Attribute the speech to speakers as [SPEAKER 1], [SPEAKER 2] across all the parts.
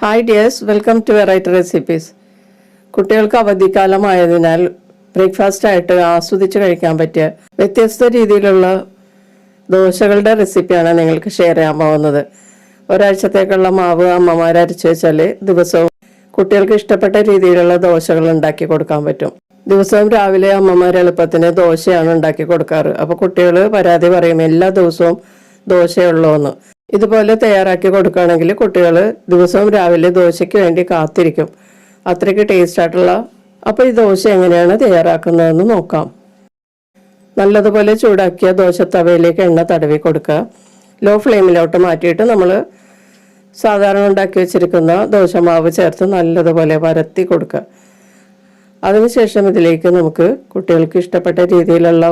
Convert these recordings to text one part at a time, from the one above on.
[SPEAKER 1] Hi dears welcome to variety recipes കുട്ടികൾക്ക് അവധിക്കാലമായതിനാൽ breakfast ആയിട്ട് ആസ്വദിച്ച് കഴിക്കാൻ പറ്റിയ വ്യത്യസ്ത രീതിയിലുള്ള ദോശകളുടെ റെസിപ്പിയാണ് നിങ്ങൾക്ക് ഷെയർ ചെയ്യാൻ പോകുന്നത് ഒരാഴ്ചത്തേക്കുള്ള മാവ് അമ്മമാർ അരച്ച് വെച്ചാൽ ദിവസവും കുട്ടികൾക്ക് ഇഷ്ടപ്പെട്ട രീതിയിലുള്ള ദോശകൾ ഉണ്ടാക്കി കൊടുക്കാൻ പറ്റും. ദിവസവും രാവിലെ അമ്മമാർ എളുപ്പത്തിന് ദോശയാണ് ഉണ്ടാക്കി കൊടുക്കാറ്. അപ്പോൾ കുട്ടികൾ പരാതി പറയും എല്ലാ ദിവസവും ദോശയുള്ളൂ എന്ന് ഇതുപോലെ തയ്യാറാക്കി കൊടുക്കുകയാണെങ്കിൽ കുട്ടികൾ ദിവസവും രാവിലെ ദോശയ്ക്ക് വേണ്ടി കാത്തിരിക്കും. അത്രയ്ക്ക് ടേസ്റ്റ് ആയിട്ടുള്ള അപ്പോൾ ഈ ദോശ എങ്ങനെയാണ് തയ്യാറാക്കുന്നതെന്ന് നോക്കാം. നല്ലതുപോലെ ചൂടാക്കിയ ദോശ തവയിലേക്ക് എണ്ണ തടവി കൊടുക്കുക. ലോ ഫ്ലെയിമിലോട്ട് മാറ്റിയിട്ട് നമ്മൾ സാധാരണ ഉണ്ടാക്കി വെച്ചിരിക്കുന്ന ദോശമാവ് ചേർത്ത് നല്ലതുപോലെ വരത്തി കൊടുക്കുക. അതിനുശേഷം ഇതിലേക്ക് നമുക്ക് കുട്ടികൾക്ക് ഇഷ്ടപ്പെട്ട രീതിയിലുള്ള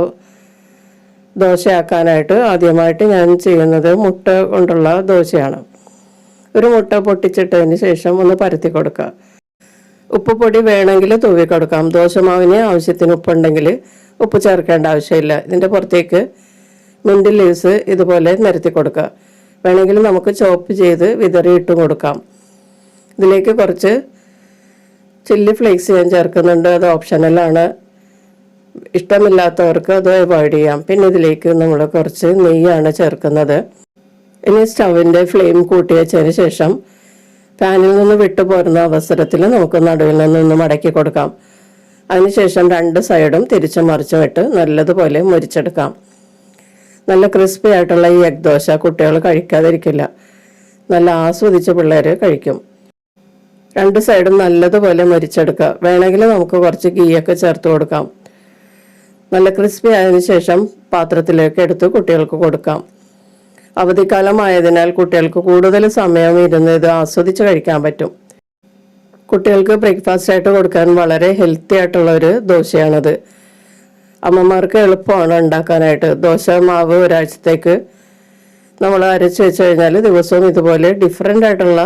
[SPEAKER 1] ദോശയാക്കാനായിട്ട് ആദ്യമായിട്ട് ഞാൻ ചെയ്യുന്നത് മുട്ട കൊണ്ടുള്ള ദോശയാണ്. ഒരു മുട്ട പൊട്ടിച്ചിട്ടതിന് ശേഷം ഒന്ന് പരത്തി കൊടുക്കുക. ഉപ്പുപൊടി വേണമെങ്കിൽ തൂവി കൊടുക്കാം. ദോശമാവിന് ആവശ്യത്തിന് ഉപ്പുണ്ടെങ്കിൽ ഉപ്പ് ചേർക്കേണ്ട ആവശ്യമില്ല. ഇതിന്റെ പുറത്തേക്ക് മിന്റ് ലീവ്സ് ഇതുപോലെ നിരത്തി കൊടുക്കുക. വേണമെങ്കിൽ നമുക്ക് ചോപ്പ് ചെയ്ത് വിതറിയിട്ടും കൊടുക്കാം. ഇതിലേക്ക് കുറച്ച് ചില്ലി ഫ്ലേക്സ് ഞാൻ ചേർക്കുന്നുണ്ട്. അത് ഓപ്ഷണലാണ് ഇഷ്ടമില്ലാത്തവർക്ക് അത് അവോയ്ഡ് ചെയ്യാം. പിന്നെ ഇതിലേക്ക് നമ്മൾ കുറച്ച് നെയ്യാണ് ചേർക്കുന്നത്. ഇനി സ്റ്റവിന്റെ ഫ്ലെയിം കൂട്ടി വെച്ചതിന് ശേഷം പാനിൽ നിന്ന് വിട്ടു പോരുന്ന അവസരത്തിൽ നമുക്ക് നടുവിൽ നിന്ന് മടക്കി കൊടുക്കാം. അതിനുശേഷം രണ്ട് സൈഡും തിരിച്ചു മറിച്ചു വിട്ട് നല്ലതുപോലെ മുരിച്ചെടുക്കാം. നല്ല ക്രിസ്പി ആയിട്ടുള്ള ഈ എഗ് ദോശ കുട്ടികൾ കഴിക്കാതിരിക്കില്ല. നല്ല ആസ്വദിച്ച് പിള്ളേർ കഴിക്കും. രണ്ട് സൈഡും നല്ലതുപോലെ മുരിച്ചെടുക്കുക. വേണമെങ്കിൽ നമുക്ക് കുറച്ച് ഗീയൊക്കെ ചേർത്ത് കൊടുക്കാം. നല്ല ക്രിസ്പി ആയതിനു ശേഷം പാത്രത്തിലേക്ക് എടുത്ത് കുട്ടികൾക്ക് കൊടുക്കാം. അവധിക്കാലം ആയതിനാൽ കുട്ടികൾക്ക് കൂടുതൽ സമയം ഇരുന്ന് ഇത് ആസ്വദിച്ച് കഴിക്കാൻ പറ്റും. കുട്ടികൾക്ക് ബ്രേക്ക്ഫാസ്റ്റ് ആയിട്ട് കൊടുക്കാൻ വളരെ ഹെൽത്തി ആയിട്ടുള്ള ഒരു ദോശയാണത്. അമ്മമാർക്ക് എളുപ്പമാണ് ഉണ്ടാക്കാനായിട്ട്. ദോശ മാവ് ഒരാഴ്ചത്തേക്ക് നമ്മൾ അരച്ച് വെച്ച് കഴിഞ്ഞാൽ ദിവസവും ഇതുപോലെ ഡിഫറെന്റ് ആയിട്ടുള്ള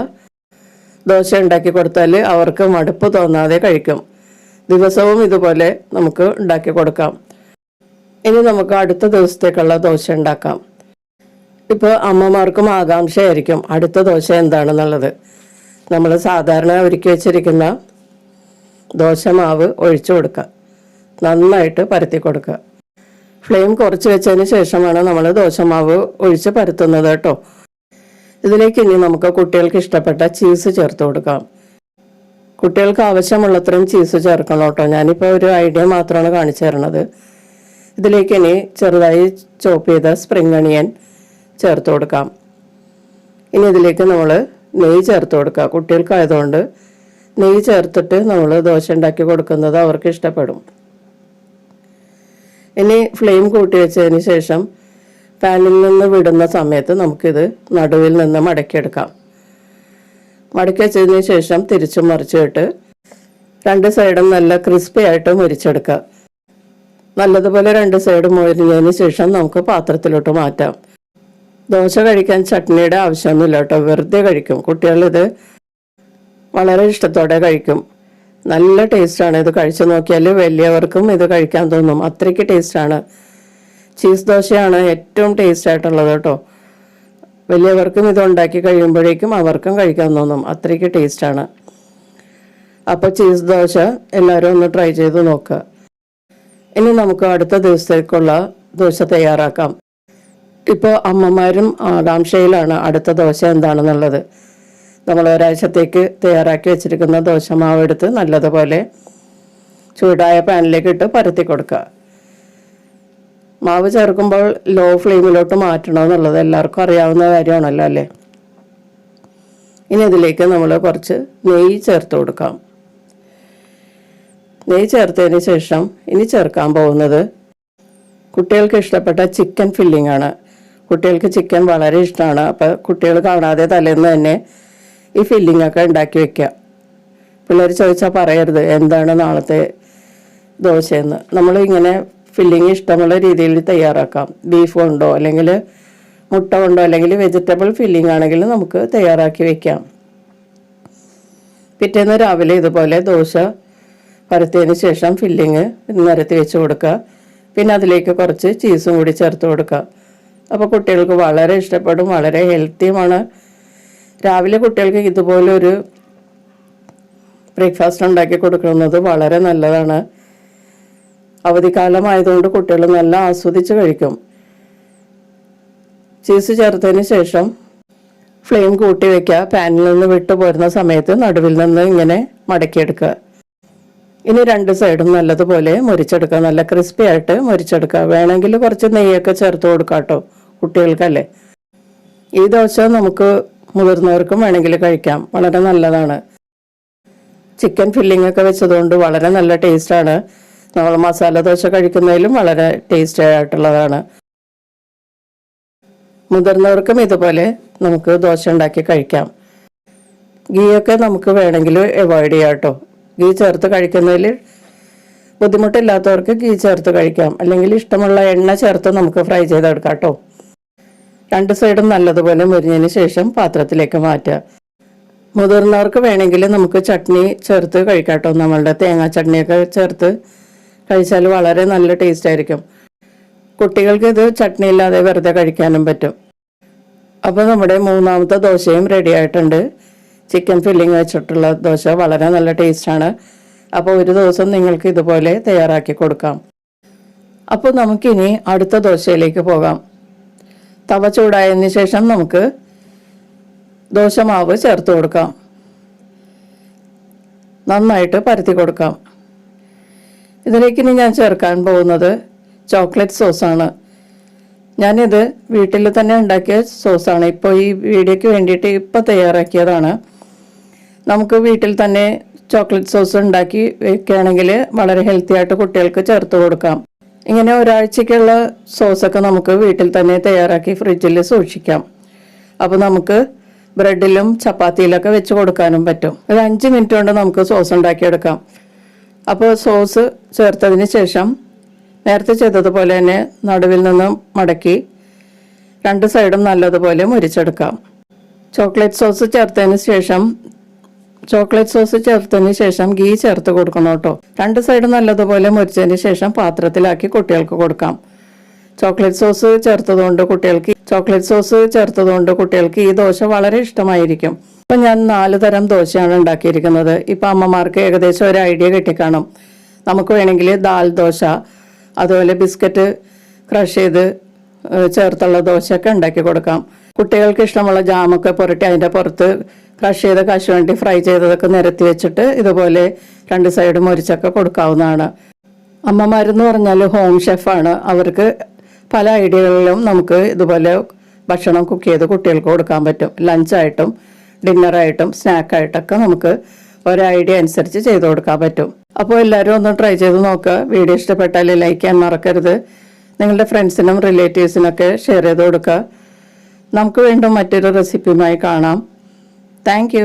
[SPEAKER 1] ദോശ ഉണ്ടാക്കി കൊടുത്താൽ അവർക്ക് മടുപ്പ് തോന്നാതെ കഴിക്കും. ദിവസവും ഇതുപോലെ നമുക്ക് ഉണ്ടാക്കി കൊടുക്കാം. ഇനി നമുക്ക് അടുത്ത ദിവസത്തേക്കുള്ള ദോശ ഉണ്ടാക്കാം. ഇപ്പോൾ അമ്മമാർക്കും ആകാംക്ഷയായിരിക്കും അടുത്ത ദോശ എന്താണെന്നുള്ളത്. നമ്മൾ സാധാരണ ഒരുക്കി വെച്ചിരിക്കുന്ന ദോശമാവ് ഒഴിച്ചു കൊടുക്കുക. നന്നായിട്ട് പരത്തി കൊടുക്കുക. ഫ്ലെയിം കുറച്ച് വെച്ചതിന് ശേഷമാണ് നമ്മൾ ദോശമാവ് ഒഴിച്ച് പരത്തുന്നത് കേട്ടോ. ഇതിലേക്ക് ഇനി നമുക്ക് കുട്ടികൾക്ക് ഇഷ്ടപ്പെട്ട ചീസ് ചേർത്ത് കൊടുക്കാം. കുട്ടികൾക്ക് ആവശ്യമുള്ളത്രയും ചീസ് ചേർക്കണം കേട്ടോ. ഞാനിപ്പോൾ ഒരു ഐഡിയ മാത്രമാണ് കാണിച്ചു തരണത് ഇതിലേക്ക് ഇനി ചെറുതായി ചോപ്പ് ചെയ്ത സ്പ്രിംഗ് അണിയൻ ചേർത്ത് കൊടുക്കാം. ഇനി ഇതിലേക്ക് നമ്മൾ നെയ്യ് ചേർത്ത് കൊടുക്കുക. കുട്ടികൾക്കായതുകൊണ്ട് നെയ്യ് ചേർത്തിട്ട് നമ്മൾ ദോശ ഉണ്ടാക്കി കൊടുക്കുന്നത് അവർക്ക് ഇഷ്ടപ്പെടും. ഇനി ഫ്ലെയിം കൂട്ടി വെച്ചതിന് ശേഷം പാനിൽ നിന്ന് വിടുന്ന സമയത്ത് നമുക്കിത് നടുവിൽ നിന്ന് മടക്കിയെടുക്കാം. മടക്കി വെച്ചതിന് ശേഷം തിരിച്ചും മറിച്ചിട്ട് രണ്ട് സൈഡും നല്ല ക്രിസ്പി ആയിട്ട് മുരിച്ചെടുക്കുക. നല്ലതുപോലെ രണ്ട് സൈഡ് മുരിഞ്ഞതിന് ശേഷം നമുക്ക് പാത്രത്തിലോട്ട് മാറ്റാം. ദോശ കഴിക്കാൻ ചട്നിയുടെ ആവശ്യമൊന്നുമില്ല കേട്ടോ. വെറുതെ കഴിക്കും. കുട്ടികളിത് വളരെ ഇഷ്ടത്തോടെ കഴിക്കും. നല്ല ടേസ്റ്റാണ് ഇത് കഴിച്ചു നോക്കിയാൽ വലിയവർക്കും ഇത് കഴിക്കാൻ തോന്നും. അത്രയ്ക്ക് ടേസ്റ്റാണ് ചീസ് ദോശയാണ് ഏറ്റവും ടേസ്റ്റ് ആയിട്ടുള്ളത് കേട്ടോ. വലിയവർക്കും ഇത് ഉണ്ടാക്കി കഴിയുമ്പോഴേക്കും അവർക്കും കഴിക്കാൻ തോന്നും. അത്രയ്ക്ക് ടേസ്റ്റാണ് അപ്പോൾ ചീസ് ദോശ എല്ലാവരും ഒന്ന് ട്രൈ ചെയ്ത് നോക്കുക ഇനി നമുക്ക് അടുത്ത ദിവസത്തേക്കുള്ള ദോശ തയ്യാറാക്കാം. ഇപ്പോൾ അമ്മമാരും ആകാംക്ഷയിലാണ് അടുത്ത ദോശ എന്താണെന്നുള്ളത്. നമ്മൾ ഒരാഴ്ചത്തേക്ക് തയ്യാറാക്കി വെച്ചിരിക്കുന്ന ദോശമാവ് എടുത്ത് നല്ലതുപോലെ ചൂടായ പാനിലേക്ക് ഇട്ട് പരത്തി കൊടുക്കുക. മാവ് ചേർക്കുമ്പോൾ ലോ ഫ്ലെയിമിലോട്ട് മാറ്റണം എന്നുള്ളത് എല്ലാവർക്കും അറിയാവുന്ന കാര്യമാണല്ലോ അല്ലേ? ഇനി ഇതിലേക്ക് നമ്മൾ കുറച്ച് നെയ്യ് ചേർത്ത് കൊടുക്കാം. നെയ്യ് ചേർത്തതിന് ശേഷം ഇനി ചേർക്കാൻ പോകുന്നത് കുട്ടികൾക്ക് ഇഷ്ടപ്പെട്ട ചിക്കൻ ഫില്ലിംഗ് ആണ്. കുട്ടികൾക്ക് ചിക്കൻ വളരെ ഇഷ്ടമാണ്. അപ്പോൾ കുട്ടികൾ കാണാതെ തലേന്ന് തന്നെ ഈ ഫില്ലിംഗ് ഒക്കെ ഉണ്ടാക്കി വെക്കുക പിള്ളേർ ചോദിച്ചാൽ പറയരുത് എന്താണ് നാളത്തെ ദോശയെന്ന്. നമ്മൾ ഇങ്ങനെ ഫില്ലിംഗ് ഇഷ്ടമുള്ള രീതിയിൽ തയ്യാറാക്കാം. ബീഫ് കൊണ്ടോ അല്ലെങ്കിൽ മുട്ട കൊണ്ടോ അല്ലെങ്കിൽ വെജിറ്റബിൾ ഫില്ലിംഗ് ആണെങ്കിൽ നമുക്ക് തയ്യാറാക്കി വയ്ക്കാം പിറ്റേന്ന് രാവിലെ ഇതുപോലെ ദോശ പരത്തിയതിന് ശേഷം ഫില്ലിങ് നിരത്തി വെച്ച് കൊടുക്കുക. പിന്നെ അതിലേക്ക് കുറച്ച് ചീസും കൂടി ചേർത്ത് കൊടുക്കുക. അപ്പോൾ കുട്ടികൾക്ക് വളരെ ഇഷ്ടപ്പെടും വളരെ ഹെൽത്തിയുമാണ് രാവിലെ കുട്ടികൾക്ക് ഇതുപോലൊരു ബ്രേക്ക്ഫാസ്റ്റ് ഉണ്ടാക്കി കൊടുക്കുന്നത് വളരെ നല്ലതാണ്. അവധിക്കാലമായതുകൊണ്ട് കുട്ടികൾ നല്ല ആസ്വദിച്ച് കഴിക്കും. ചീസ് ചേർത്തതിന് ശേഷം ഫ്ലെയിം കൂട്ടി വയ്ക്കുക പാനിൽ നിന്ന് വിട്ടു പോരുന്ന സമയത്ത് നടുവിൽ നിന്ന് ഇങ്ങനെ മടക്കിയെടുക്കുക. ഇനി രണ്ട് സൈഡും നല്ലതുപോലെ മുരിച്ചെടുക്കുക നല്ല ക്രിസ്പി ആയിട്ട് മുരിച്ചെടുക്കുക വേണമെങ്കിൽ കുറച്ച് നെയ്യൊക്കെ ചേർത്ത് കൊടുക്കാം കേട്ടോ കുട്ടികൾക്കല്ലേ. ഈ ദോശ നമുക്ക് മുതിർന്നവർക്കും വേണമെങ്കിൽ കഴിക്കാം. വളരെ നല്ലതാണ്. ചിക്കൻ ഫില്ലിംഗ് ഒക്കെ വെച്ചതുകൊണ്ട് വളരെ നല്ല ടേസ്റ്റാണ് നമ്മൾ മസാല ദോശ കഴിക്കുന്നതിലും വളരെ ടേസ്റ്റി ആയിട്ടുള്ളതാണ്. മുതിർന്നവർക്കും ഇതുപോലെ നമുക്ക് ദോശ ഉണ്ടാക്കി കഴിക്കാം. ഗീയൊക്കെ നമുക്ക് വേണമെങ്കിൽ അവോയ്ഡ് ചെയ്യാം കേട്ടോ ഗീ ചേർത്ത് കഴിക്കുന്നതിൽ ബുദ്ധിമുട്ടില്ലാത്തവർക്ക് ഗീ ചേർത്ത് കഴിക്കാം. അല്ലെങ്കിൽ ഇഷ്ടമുള്ള എണ്ണ ചേർത്ത് നമുക്ക് ഫ്രൈ ചെയ്തെടുക്കാം കേട്ടോ. രണ്ട് സൈഡും നല്ലതുപോലെ മുരിഞ്ഞതിന് ശേഷം പാത്രത്തിലേക്ക് മാറ്റുക. മുതിർന്നവർക്ക് വേണമെങ്കിൽ നമുക്ക് ചട്നി ചേർത്ത് കഴിക്കാം കേട്ടോ. നമ്മളുടെ തേങ്ങാ ചട്നിയൊക്കെ ചേർത്ത് കഴിച്ചാൽ വളരെ നല്ല ടേസ്റ്റ് ആയിരിക്കും. കുട്ടികൾക്ക് ഇത് ചട്നി ഇല്ലാതെ വെറുതെ കഴിക്കാനും പറ്റും. അപ്പോൾ നമ്മുടെ മൂന്നാമത്തെ ദോശയും റെഡി ആയിട്ടുണ്ട്. ചിക്കൻ ഫില്ലിങ് വെച്ചിട്ടുള്ള ദോശ വളരെ നല്ല ടേസ്റ്റാണ്. അപ്പോൾ ഒരു ദിവസം നിങ്ങൾക്ക് ഇതുപോലെ തയ്യാറാക്കി കൊടുക്കാം. അപ്പോൾ നമുക്കിനി അടുത്ത ദോശയിലേക്ക് പോകാം. തവ ചൂടായതിന് ശേഷം നമുക്ക് ദോശമാവ് ചേർത്ത് കൊടുക്കാം. നന്നായിട്ട് പരത്തി കൊടുക്കാം. ഇതിലേക്ക് ഇനി ഞാൻ ചേർക്കാൻ പോകുന്നത് ചോക്ലേറ്റ് സോസാണ്. ഞാനിത് വീട്ടിൽ തന്നെ ഉണ്ടാക്കിയ സോസാണ്. ഇപ്പോൾ ഈ വീഡിയോയ്ക്ക് വേണ്ടിയിട്ട് ഇപ്പോൾ തയ്യാറാക്കിയതാണ്. നമുക്ക് വീട്ടിൽ തന്നെ ചോക്ലേറ്റ് സോസ് ഉണ്ടാക്കി വെക്കുകയാണെങ്കിൽ വളരെ ഹെൽത്തി ആയിട്ട് കുട്ടികൾക്ക് ചേർത്ത് കൊടുക്കാം. ഇങ്ങനെ ഒരാഴ്ചക്കുള്ള സോസൊക്കെ നമുക്ക് വീട്ടിൽ തന്നെ തയ്യാറാക്കി ഫ്രിഡ്ജിൽ സൂക്ഷിക്കാം. അപ്പോൾ നമുക്ക് ബ്രെഡിലും ചപ്പാത്തിയിലൊക്കെ വെച്ച് കൊടുക്കാനും പറ്റും. ഒരു അഞ്ച് മിനിറ്റ് കൊണ്ട് നമുക്ക് സോസ് ഉണ്ടാക്കിയെടുക്കാം. അപ്പോൾ സോസ് ചേർത്തതിന് ശേഷം നേരത്തെ ചെയ്തതുപോലെ തന്നെ നടുവിൽ നിന്ന് മടക്കി രണ്ട് സൈഡും നല്ലതുപോലെ മുരിച്ചെടുക്കാം. ചോക്ലേറ്റ് സോസ് ചേർത്തതിന് ശേഷം ചോക്ലേറ്റ് സോസ് ചേർത്തതിന് ശേഷം ഗീ ചേർത്ത് കൊടുക്കണം കേട്ടോ. രണ്ട് സൈഡും നല്ലതുപോലെ മുരിച്ചതിന് ശേഷം പാത്രത്തിലാക്കി കുട്ടികൾക്ക് കൊടുക്കാം. ചോക്ലേറ്റ് സോസ് ചേർത്തതുകൊണ്ട് കുട്ടികൾക്ക് ചോക്ലേറ്റ് സോസ് ചേർത്തതുകൊണ്ട് കുട്ടികൾക്ക് ഈ ദോശ വളരെ ഇഷ്ടമായിരിക്കും. ഇപ്പം ഞാൻ നാല് തരം ദോശയാണ് ഉണ്ടാക്കിയിരിക്കുന്നത്. ഇപ്പൊ അമ്മമാർക്ക് ഏകദേശം ഒരു ഐഡിയ കിട്ടിക്കാണും. നമുക്ക് വേണമെങ്കിൽ ദാൽ ദോശ അതുപോലെ ബിസ്ക്കറ്റ് ക്രഷ് ചെയ്ത് ചേർത്തുള്ള ദോശയൊക്കെ ഉണ്ടാക്കി കൊടുക്കാം. കുട്ടികൾക്ക് ഇഷ്ടമുള്ള ജാമൊക്കെ പുരട്ടി അതിന്റെ പുറത്ത് ക്രഷ് ചെയ്ത കശുവണ്ടി ഫ്രൈ ചെയ്തതൊക്കെ നിരത്തി വെച്ചിട്ട് ഇതുപോലെ രണ്ട് സൈഡും മുരിച്ചൊക്കെ കൊടുക്കാവുന്നതാണ്. അമ്മമാരെന്ന് പറഞ്ഞാൽ ഹോം ഷെഫാണ് അവർക്ക് പല ഐഡിയകളിലും നമുക്ക് ഇതുപോലെ ഭക്ഷണം കുക്ക് ചെയ്ത് കുട്ടികൾക്ക് കൊടുക്കാൻ പറ്റും. ലഞ്ചായിട്ടും ഡിന്നറായിട്ടും സ്നാക്കായിട്ടൊക്കെ നമുക്ക് ഒരു ഐഡിയ അനുസരിച്ച് ചെയ്ത് കൊടുക്കാൻ പറ്റും. അപ്പോൾ എല്ലാവരും ഒന്ന് ട്രൈ ചെയ്ത് നോക്കുക വീഡിയോ ഇഷ്ടപ്പെട്ടാൽ ലൈക്ക് ചെയ്യാൻ മറക്കരുത്. നിങ്ങളുടെ ഫ്രണ്ട്സിനും റിലേറ്റീവ്സിനൊക്കെ ഷെയർ ചെയ്ത് കൊടുക്കുക നമുക്ക് വീണ്ടും മറ്റൊരു റെസിപ്പിയുമായി കാണാം. താങ്ക്